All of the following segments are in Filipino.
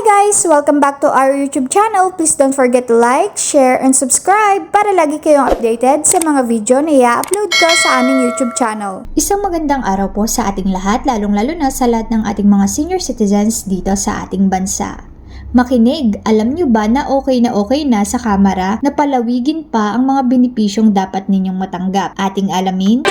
guys! Welcome back to our YouTube channel. Please don't forget to like, share, and subscribe para lagi kayong updated sa mga video na i-upload ko sa aming YouTube channel. Isang magandang araw po sa ating lahat, lalong-lalo na sa lahat ng ating mga senior citizens dito sa ating bansa. Makinig, alam nyo ba na okay na okay na sa kamera na palawigin pa ang mga benepisyong dapat ninyong matanggap? Ating alamin?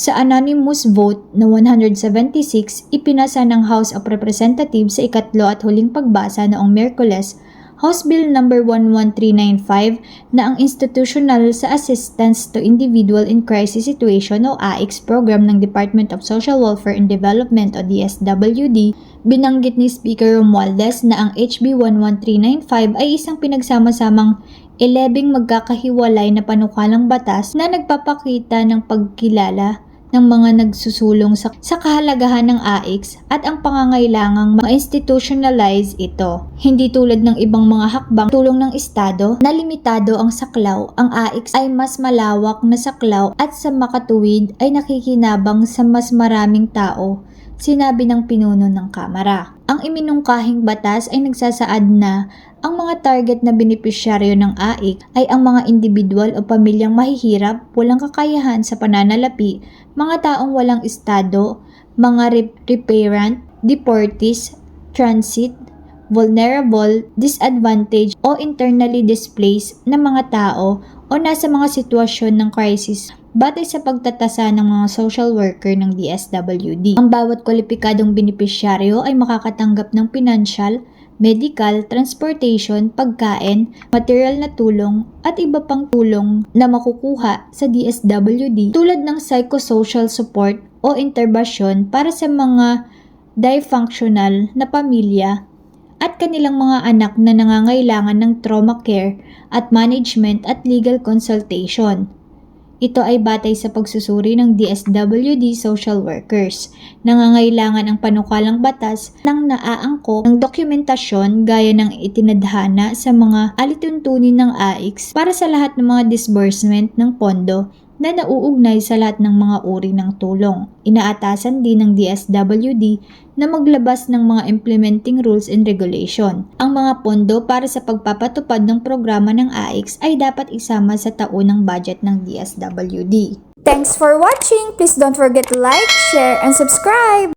Sa anonymous vote na 176, ipinasa ng House of Representatives sa ikatlo at huling pagbasa noong Miyerkules, House Bill No. 11395 na ang Institutional sa Assistance to Individual in Crisis Situation o AICS program ng Department of Social Welfare and Development o DSWD, binanggit ni Speaker Romualdez na ang HB 11395 ay isang pinagsama-samang 11 magkakahiwalay na panukalang batas na nagpapakita ng pagkilala ng mga nagsusulong sa, sa kahalagahan ng AIX at ang pangangailangang ma-institutionalize ito. Hindi tulad ng ibang mga hakbang tulong ng Estado na limitado ang saklaw, ang AIX ay mas malawak na saklaw at sa makatuwid ay nakikinabang sa mas maraming tao sinabi ng pinuno ng Kamara. Ang iminungkahing batas ay nagsasaad na ang mga target na benepisyaryo ng AIC ay ang mga individual o pamilyang mahihirap, walang kakayahan sa pananalapi, mga taong walang estado, mga rep- reparent, deportees, transit, vulnerable, disadvantaged o internally displaced na mga tao o nasa mga sitwasyon ng crisis batay sa pagtatasa ng mga social worker ng DSWD. Ang bawat kwalipikadong benepisyaryo ay makakatanggap ng financial, medical, transportation, pagkain, material na tulong at iba pang tulong na makukuha sa DSWD tulad ng psychosocial support o interbasyon para sa mga dysfunctional na pamilya at kanilang mga anak na nangangailangan ng trauma care at management at legal consultation. Ito ay batay sa pagsusuri ng DSWD social workers. Nangangailangan ang panukalang batas ng naaangkop ng dokumentasyon gaya ng itinadhana sa mga alituntunin ng AIX para sa lahat ng mga disbursement ng pondo na nauugnay sa lahat ng mga uri ng tulong. Inaatasan din ng DSWD na maglabas ng mga implementing rules and regulation. Ang mga pondo para sa pagpapatupad ng programa ng AIX ay dapat isama sa taunang budget ng DSWD. Thanks for watching! Please don't forget to like, share, and subscribe!